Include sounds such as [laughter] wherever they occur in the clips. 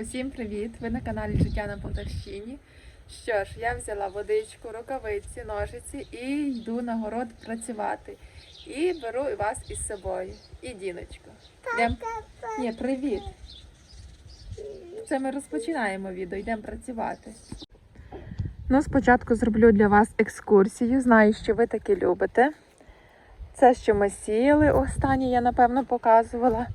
Усім привіт! Ви на каналі Життя на Полтавщині. Що ж, я взяла водичку, рукавиці, ножиці і йду на город працювати. І беру і вас із собою. І Діночку. Йдем... Ні, привіт! Це ми розпочинаємо відео, йдемо працювати. Ну, спочатку зроблю для вас екскурсію. Знаю, що ви таки любите. Це, що ми сіяли, останнє я напевно показувала.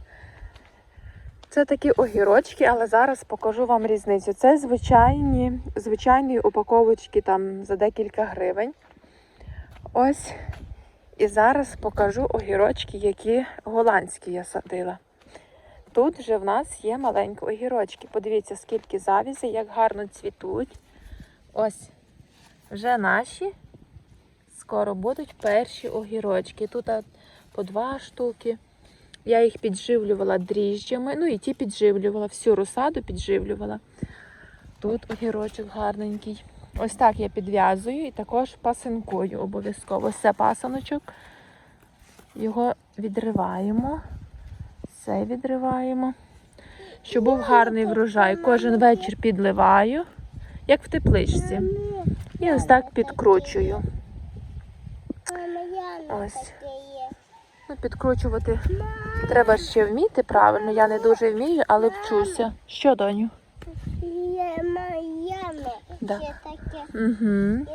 Це такі огірочки, але зараз покажу вам різницю. Це звичайні, звичайні упаковочки там за декілька гривень. Ось. І зараз покажу огірочки, які голландські я садила. Тут вже в нас є маленькі огірочки. Подивіться, скільки завізей, як гарно цвітуть. Ось вже наші. Скоро будуть перші огірочки. Тут по два штуки. Я їх підживлювала дріжджами, ну і ті підживлювала, всю розсаду підживлювала. Тут огірочок гарненький. Ось так я підв'язую і також пасинкую обов'язково. Це пасаночок. Його відриваємо. Це відриваємо. Щоб був гарний врожай. Кожен вечір підливаю, як в тепличці. І ось так підкручую. Ось. Підкручувати треба ще вміти правильно. Я не дуже вмію, але вчуся. Що, доню? Да. Угу.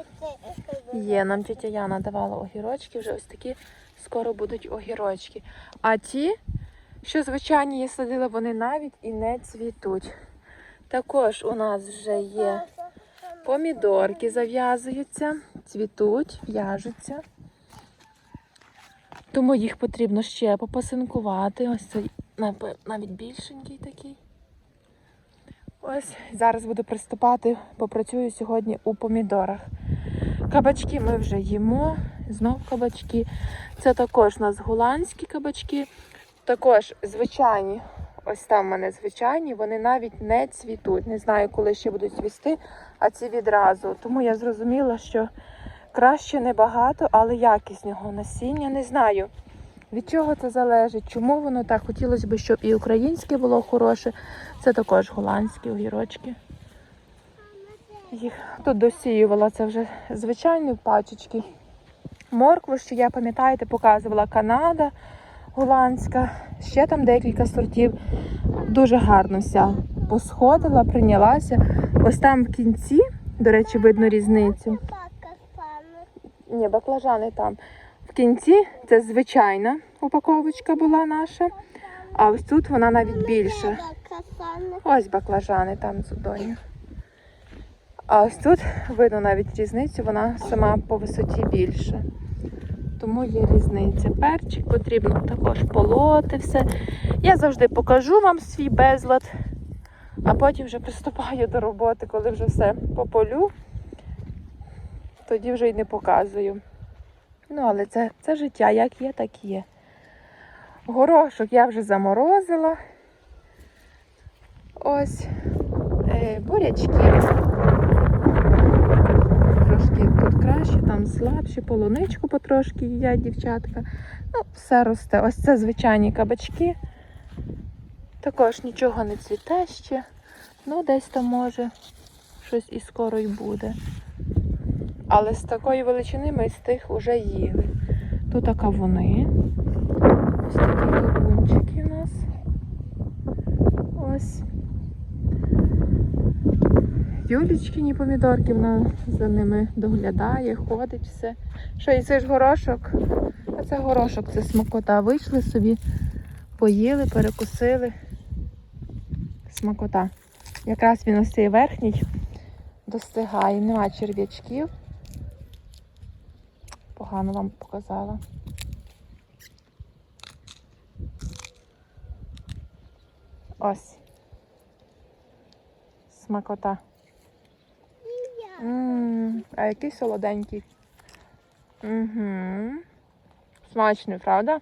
Є, нам тітя Яна давала огірочки, вже ось такі скоро будуть огірочки. А ті, що звичайні я садила, вони навіть і не цвітуть. Також у нас вже є помідорки, зав'язуються, цвітуть, в'яжуться. Тому їх потрібно ще попасинкувати. Ось цей навіть більшенький такий. Ось зараз буду приступати, попрацюю сьогодні у помідорах. Кабачки ми вже їмо. Знов кабачки. Це також у нас голландські кабачки. Також звичайні. Ось там в мене звичайні, вони навіть не цвітуть. Не знаю, коли ще будуть цвісти, а ці відразу. Тому я зрозуміла, що краще небагато, але якісного насіння не знаю. Від чого це залежить? Чому воно так? Хотілося б, щоб і українське було хороше. Це також голландські огірочки. Їх тут досіювала це вже звичайні пачечки. Моркву, що я пам'ятаєте, показувала Канада голландська. Ще там декілька сортів. Дуже гарно вся посходила, прийнялася. Ось там в кінці, до речі, видно різницю. Ні, баклажани там. В кінці це звичайна упаковочка була наша, а ось тут вона навіть більша. Ось баклажани там зудоню. А ось тут видно навіть різницю, вона сама по висоті більша. Тому є різниця. Перчик потрібно також полоти все. Я завжди покажу вам свій безлад, а потім вже приступаю до роботи, коли вже все пополю. Тоді вже й не показую. Ну, але це, це життя, як є, так є. Горошок я вже заморозила. Ось е, бурячки. Трошки тут краще, там слабші, полуничку потрошки їдять дівчатка. Ну, все росте. Ось це звичайні кабачки. Також нічого не цвіте ще. Ну, десь там може щось і скоро й буде. Але з такої величини ми з тих вже їли. Тут така вони. Ось такі лунчики у нас. Ось. Юлічкині помідорки, вона за ними доглядає, ходить все. Що, і це ж горошок? А це горошок, це смакота. Вийшли собі, поїли, перекусили. Смакота. Якраз він ось цей верхній достигає, нема черв'ячків. Погано вам показала. Ось. Смакота. Ммм, а який солоденький. Угу. Смачний, правда?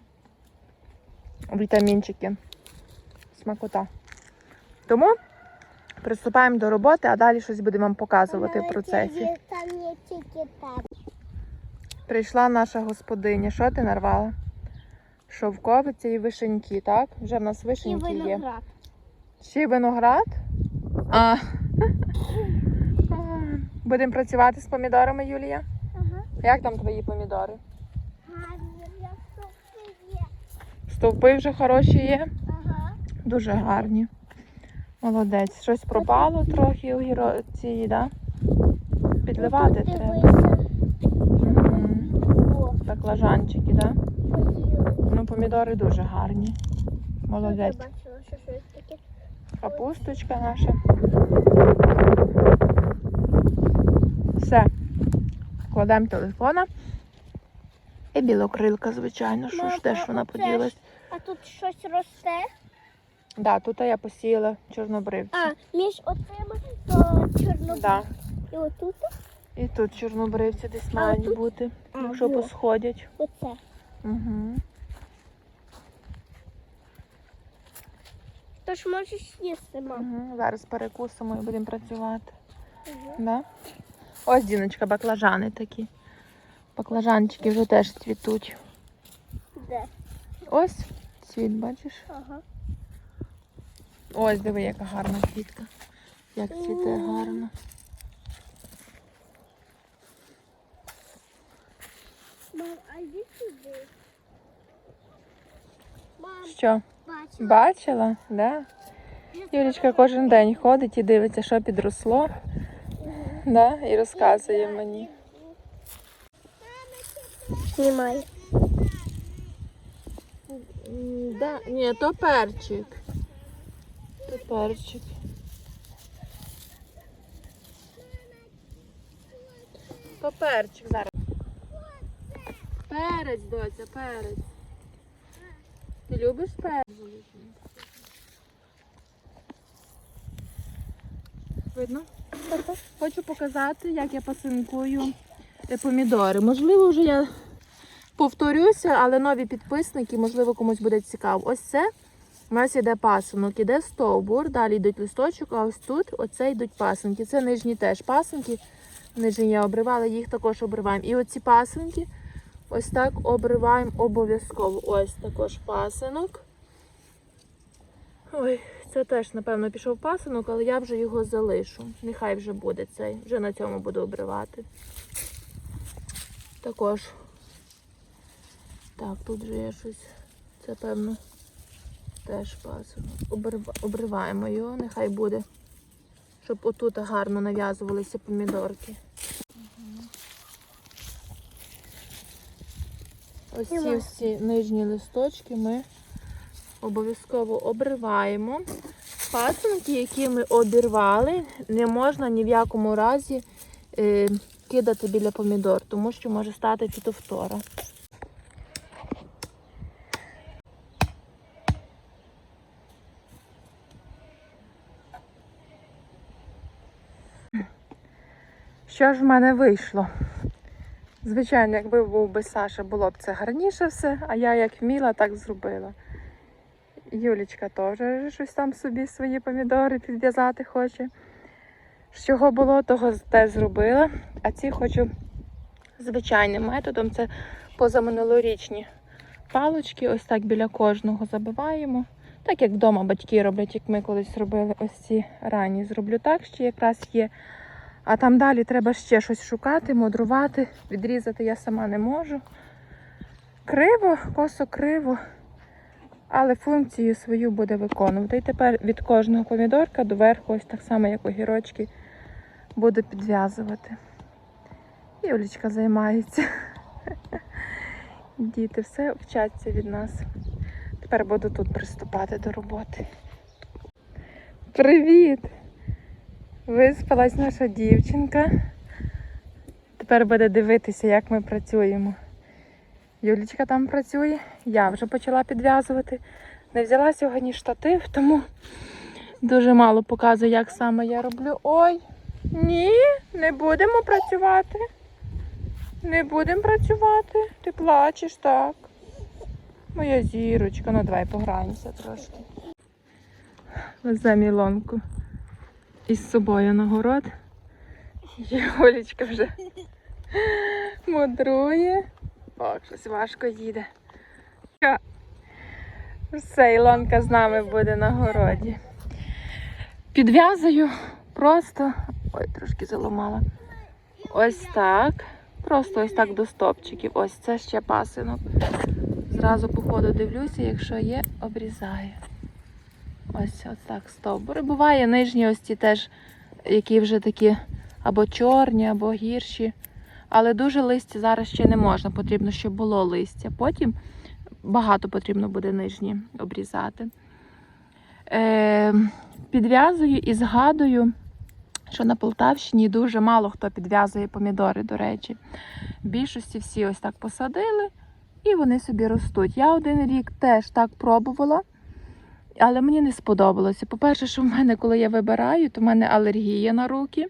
Вітамінчики. Смакота. Тому приступаємо до роботи, а далі щось будемо вам показувати в процесі. Там є тільки так. Прийшла наша господиня. Що ти нарвала? Шовковиця і вишеньки, так? Вже в нас вишеньки є. виноград. Ще й виноград? А. [laughs] Будемо працювати з помідорами, Юлія. Ага. Як там твої помідори? Гарні, є. Стовпи вже хороші є. Ага. Дуже гарні. Молодець. Щось пропало трохи у гіро... цій, да? Підливати треба. Баклажанчики, да? Ну, помідори дуже гарні. Молодець. Капусточка наша. Все. Кладемо телефона. І білокрилка, звичайно, що ж теж вона оце поділась. А тут щось росте. Да, тут я посіяла чорнобривці. А, між оцими то чорнобривці. Да. І отут І тут чорнобривці десь А, мають тут? бути, Во. посходять. оце. Угу. Тож можеш їсти, мам. Угу. Зараз перекусимо і будемо працювати. Угу. Да? Ось, Діночка, баклажани такі. Баклажанчики вже теж цвітуть. Де? Ось цвіт, бачиш? Ага. Ось, диви, яка гарна квітка. Як цвіте гарно. Мам, а йди сюди. Мам, Що, бачила. бачила? Да? Юлічка кожен день ходить і дивиться, що підросло. Да? І розказує мені. Знімай. Да, ні, то перчик. То перчик. То перчик зараз. Перець, доця, перець. Ти любиш перець? Видно? Хочу показати, як я пасинкую е, помідори. Можливо, вже я повторюся, але нові підписники, можливо, комусь буде цікаво. Ось це у нас іде пасинок, іде стовбур, далі йдуть листочок, а ось тут оце йдуть пасинки. Це нижні теж пасинки. Нижні я обривала, їх також обриваємо. І оці пасинки ось так обриваємо обов'язково. Ось також пасинок. Ой, це теж, напевно, пішов пасинок, але я вже його залишу. Нехай вже буде цей. Вже на цьому буду обривати. Також так, тут же є щось. Це певно теж пасинок. Обрива- Обриваємо його, нехай буде. Щоб отут гарно нав'язувалися помідорки. Ось ці всі нижні листочки ми обов'язково обриваємо. Пасинки, які ми обірвали, не можна ні в якому разі е, кидати біля помідор, тому що може стати фітофтора. Що ж в мене вийшло? Звичайно, якби був би Саша, було б це гарніше все, а я як вміла, так зробила. Юлічка теж щось там собі свої помідори підв'язати хоче. З чого було, того теж зробила. А ці хочу звичайним методом. Це позаминулорічні палочки. Ось так біля кожного забиваємо. Так як вдома батьки роблять, як ми колись робили ось ці ранні. Зроблю так, що якраз є. А там далі треба ще щось шукати, мудрувати, відрізати я сама не можу. Криво, косо криво, але функцію свою буде виконувати. І тепер від кожного помідорка до верху, ось так само, як огірочки, буду підв'язувати. Юлічка займається. [laughs] Діти все вчаться від нас. Тепер буду тут приступати до роботи. Привіт! Виспалась наша дівчинка. Тепер буде дивитися, як ми працюємо. Юлічка там працює, я вже почала підв'язувати. Не взяла сьогодні штатив, тому дуже мало показую, як саме я роблю. Ой, ні, не будемо працювати. Не будемо працювати. Ти плачеш так. Моя зірочка, ну давай пограємося трошки. Везе Мілонку із собою на город. Юлічка вже мудрує. О, щось важко їде. Все, Ілонка з нами буде на городі. Підв'язую просто. Ой, трошки заламала. Ось так. Просто ось так до стопчиків. Ось це ще пасинок. Зразу по ходу дивлюся, якщо є, обрізаю. Ось так стовбури. Буває нижні ось ці теж, які вже такі або чорні, або гірші. Але дуже листя зараз ще не можна. Потрібно, щоб було листя. Потім багато потрібно буде нижні обрізати. Е, підв'язую і згадую, що на Полтавщині дуже мало хто підв'язує помідори, до речі. Більшості всі ось так посадили і вони собі ростуть. Я один рік теж так пробувала, але мені не сподобалося. По-перше, що в мене, коли я вибираю, то в мене алергія на руки.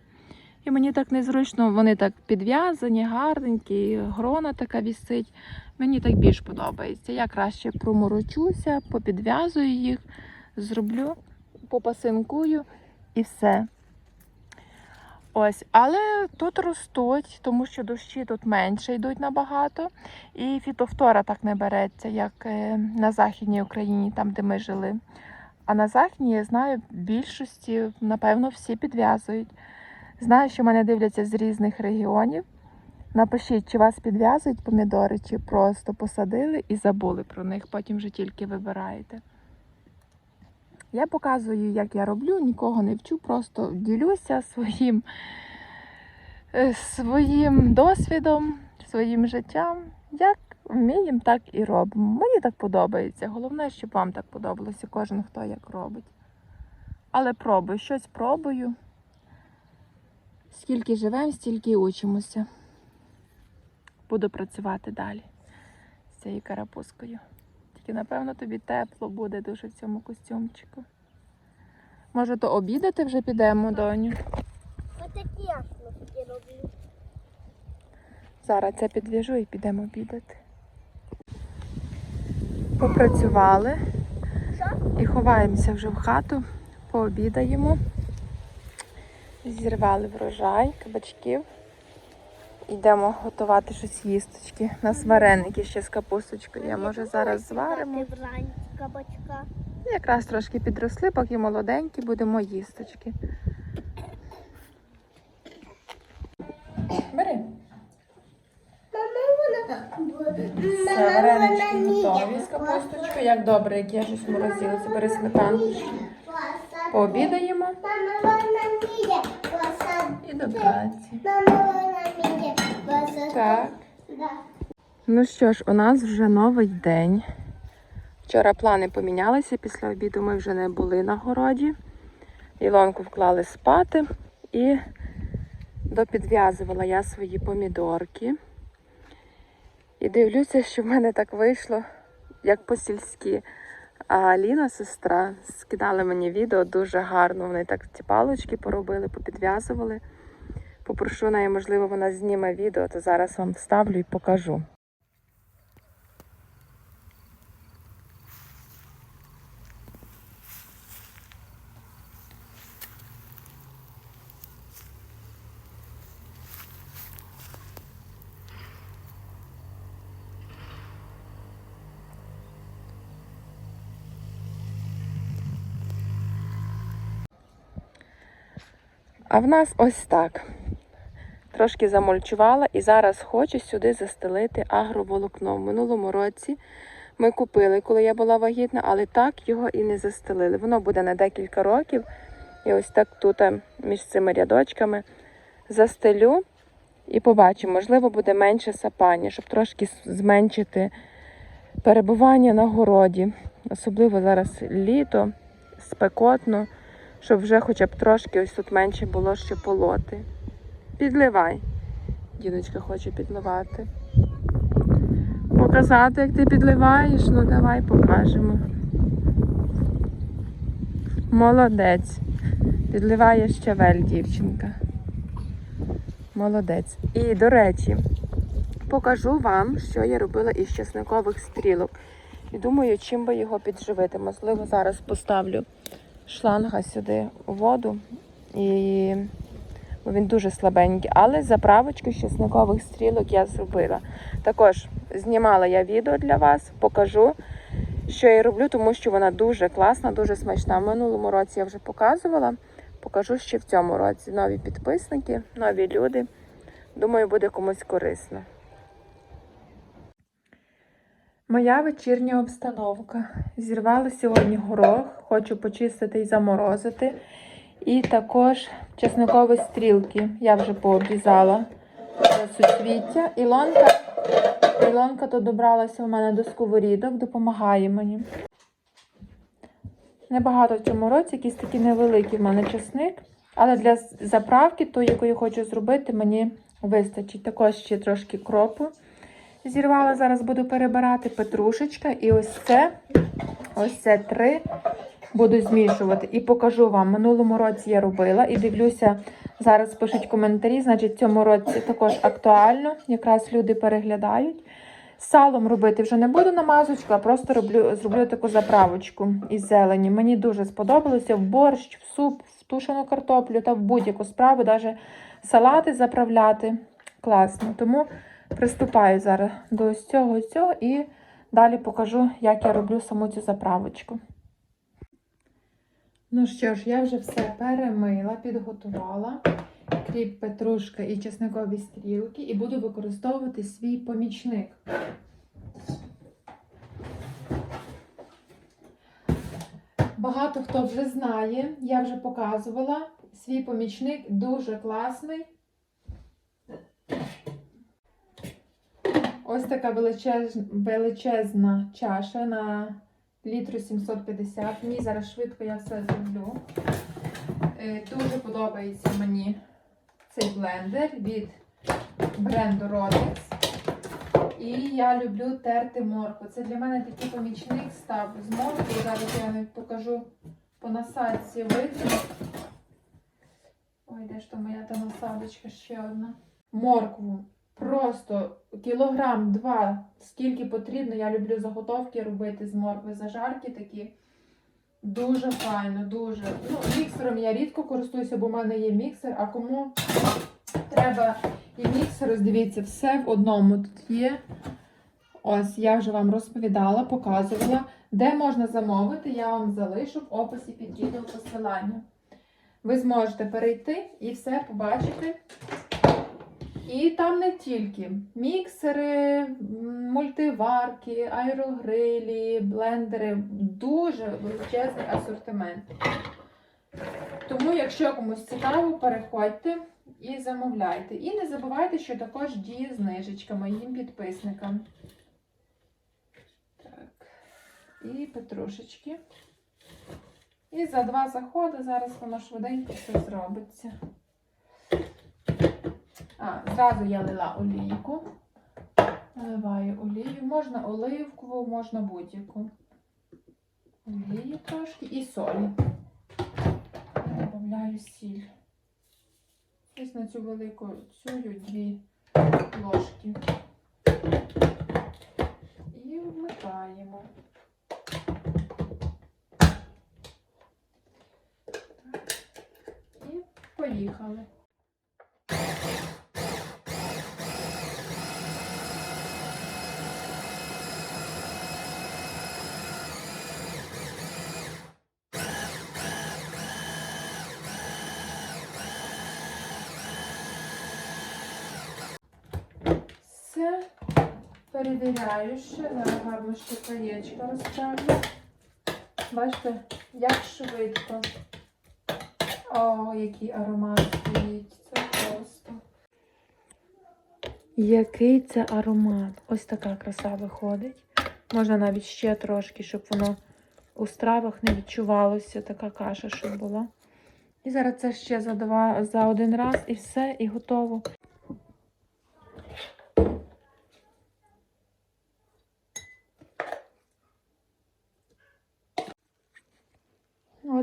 І мені так незручно, вони так підв'язані, гарненькі, грона така вісить. Мені так більш подобається. Я краще проморочуся, попідв'язую їх, зроблю, попасинкую і все. Ось, але тут ростуть, тому що дощі тут менше йдуть набагато. І фітофтора так не береться, як е, на Західній Україні, там, де ми жили. А на Західній, я знаю, більшості, напевно, всі підв'язують. Знаю, що мене дивляться з різних регіонів. Напишіть, чи вас підв'язують помідори, чи просто посадили і забули про них, потім вже тільки вибираєте. Я показую, як я роблю, нікого не вчу, просто ділюся своїм, е, своїм досвідом, своїм життям. Як вміємо, так і робимо. Мені так подобається. Головне, щоб вам так подобалося, кожен хто як робить. Але пробую, щось пробую. Скільки живемо, стільки учимося. Буду працювати далі з цією карапузкою. Тільки, напевно, тобі тепло буде дуже в цьому костюмчику. Може, то обідати вже підемо, доню? Отакі я роблю. Зараз це підв'яжу і підемо обідати. Попрацювали і ховаємося вже в хату, пообідаємо. Зірвали врожай, кабачків. Йдемо готувати щось їсточки. У нас вареники ще з капусточкою. Я може зараз зваримо. Кабачка. Якраз трошки підросли, поки молоденькі, будемо їсточки. Бери. Все, варенички готові з капусточкою. Як добре, як я щось морозилася. Бери сметаночку. Пообідаємо і до праці. Так. Ну що ж, у нас вже новий день. Вчора плани помінялися, після обіду ми вже не були на городі. Ілонку вклали спати і допідв'язувала я свої помідорки. І дивлюся, що в мене так вийшло, як по-сільськи. А Аліна, сестра, скидала мені відео дуже гарно. Вони так ці палочки поробили, попідв'язували. Попрошу неї, можливо, вона зніме відео, то зараз вам вставлю і покажу. А в нас ось так. Трошки замульчувала і зараз хочу сюди застелити агроволокно. В минулому році ми купили, коли я була вагітна, але так його і не застелили. Воно буде на декілька років. І ось так тут е, між цими рядочками застелю і побачимо, можливо, буде менше сапання, щоб трошки зменшити перебування на городі. Особливо зараз літо, спекотно щоб вже хоча б трошки ось тут менше було що полоти. Підливай. Діночка хоче підливати. Показати, як ти підливаєш, ну давай покажемо. Молодець. Підливає щавель, дівчинка. Молодець. І, до речі, покажу вам, що я робила із чесникових стрілок. І думаю, чим би його підживити. Можливо, зараз поставлю шланга сюди у воду. І бо він дуже слабенький. Але заправочку з чесникових стрілок я зробила. Також знімала я відео для вас, покажу, що я роблю, тому що вона дуже класна, дуже смачна. В минулому році я вже показувала. Покажу ще в цьому році. Нові підписники, нові люди. Думаю, буде комусь корисно. Моя вечірня обстановка. Зірвала сьогодні горох, хочу почистити і заморозити. І також чесникові стрілки. Я вже пообрізала суцвіття. Ілонка, Ілонка то добралася у мене до сковорідок, допомагає мені. Небагато в цьому році, якийсь такий невеликий в мене чесник. Але для заправки, тої, яку я хочу зробити, мені вистачить. Також ще трошки кропу зірвала. Зараз буду перебирати петрушечка. І ось це, ось це три буду змішувати. І покажу вам. Минулому році я робила і дивлюся, зараз пишуть коментарі. Значить, в цьому році також актуально. Якраз люди переглядають. Салом робити вже не буду намазочку, а просто роблю, зроблю таку заправочку із зелені. Мені дуже сподобалося в борщ, в суп, в тушену картоплю та в будь-яку справу, навіть салати заправляти. Класно. Тому приступаю зараз до цього цього і далі покажу, як я роблю саму цю заправочку. Ну що ж, я вже все перемила, підготувала. Кріп, петрушка і чесникові стрілки, і буду використовувати свій помічник. Багато хто вже знає, я вже показувала. Свій помічник дуже класний. Ось така величез... величезна чаша на літру 750. Мені зараз швидко я все зроблю. Е, Дуже подобається мені цей блендер від бренду Rolex. І я люблю терти моркву. Це для мене такий помічник став з морквою. Зараз я навіть покажу по насадці видно. Ой, де ж то моя та насадочка ще одна. Моркву. Просто кілограм два, скільки потрібно. Я люблю заготовки робити з моркви. Зажарки такі. Дуже файно, дуже. Ну, міксером я рідко користуюся, бо в мене є міксер, а кому треба і міксер, дивіться, все в одному тут є. Ось я вже вам розповідала, показувала. Де можна замовити, я вам залишу в описі під відео посилання. Ви зможете перейти і все побачити. І там не тільки міксери, мультиварки, аерогрилі, блендери. Дуже величезний асортимент. Тому, якщо комусь цікаво, переходьте і замовляйте. І не забувайте, що також діє знижечка моїм підписникам. Так. І петрушечки. І за два заходи зараз воно швиденько все зробиться. А, зразу я лила олійку. Наливаю олію. Можна оливкову, можна будь-яку. Олії трошки і солі. Добавляю сіль. Ось на цю велику цю дві ложки. І вмикаємо. І поїхали. Все. Перевіряю ще. Зараз гарно ще краєчко розставлю. Бачите, як швидко. О, який аромат стоїть. Це просто. Який це аромат? Ось така краса виходить. Можна навіть ще трошки, щоб воно у стравах не відчувалося, така каша, щоб була. І зараз це ще за, два, за один раз і все, і готово.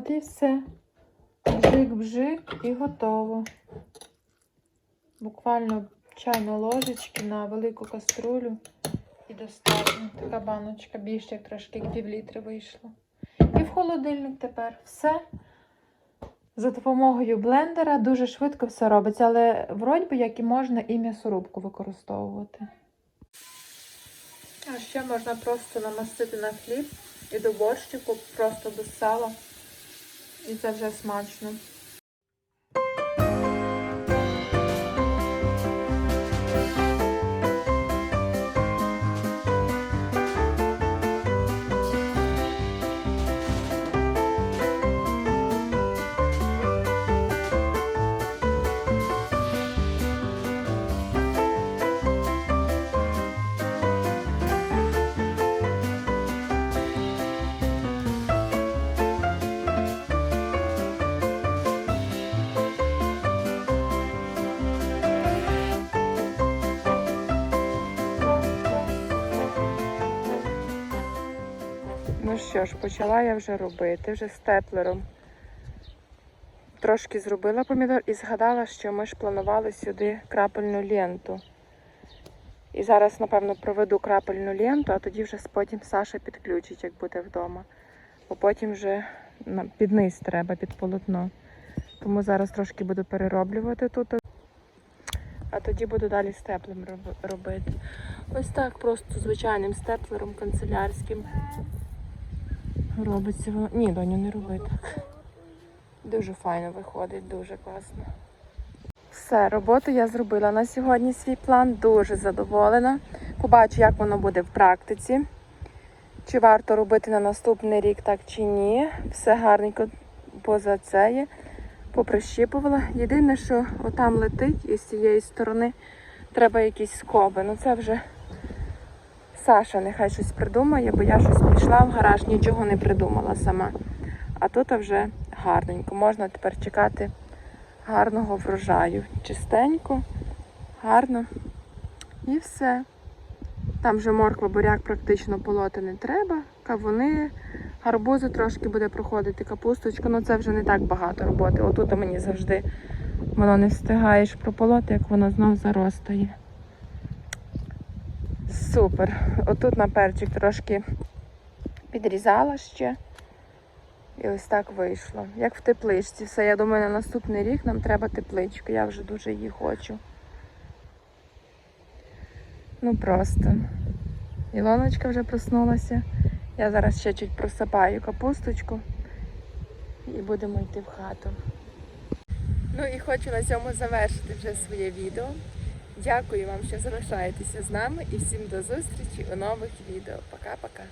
І все. Бжик-бжик і готово. Буквально чайну ложечки на велику каструлю і достатньо. Така баночка більше, як трошки як пів літри вийшло. І в холодильник тепер все. За допомогою блендера дуже швидко все робиться, але вроді як і можна і м'ясорубку використовувати. А ще можна просто намастити на хліб І до борщику просто без сала. І це вже смачно. Ну що ж, почала я вже робити, вже степлером. Трошки зробила помідор і згадала, що ми ж планували сюди крапельну ленту. І зараз, напевно, проведу крапельну ленту, а тоді вже потім Саша підключить, як буде вдома. Бо потім вже під низ треба, під полотно. Тому зараз трошки буду перероблювати тут. А тоді буду далі степлем робити. Ось так, просто звичайним степлером канцелярським. Робиться воно. Ні, доню, не роби так. Дуже файно виходить, дуже класно. Все, роботу я зробила на сьогодні свій план, дуже задоволена. Побачу, як воно буде в практиці. Чи варто робити на наступний рік так чи ні. Все гарненько поза це є. Поприщіпувала. Єдине, що отам летить і з цієї сторони треба якісь скоби. Ну це вже Саша нехай щось придумає, бо я щось пішла в гараж, нічого не придумала сама. А тут вже гарненько. Можна тепер чекати гарного врожаю. Чистенько, гарно. І все. Там вже морква, буряк практично полоти не треба. Кавуни, гарбузи трошки буде проходити, капусточка, ну це вже не так багато роботи. Отут мені завжди воно не встигаєш прополоти, як воно знов заростає. Супер. Отут на перчик трошки підрізала ще. І ось так вийшло. Як в тепличці. Все, я думаю, на наступний рік нам треба тепличку. Я вже дуже її хочу. Ну просто. Ілоночка вже проснулася. Я зараз ще чуть просипаю капусточку і будемо йти в хату. Ну і хочу на цьому завершити вже своє відео. Дякую вам, що залишаєтеся з нами і всім до зустрічі у нових відео. Пока-пока.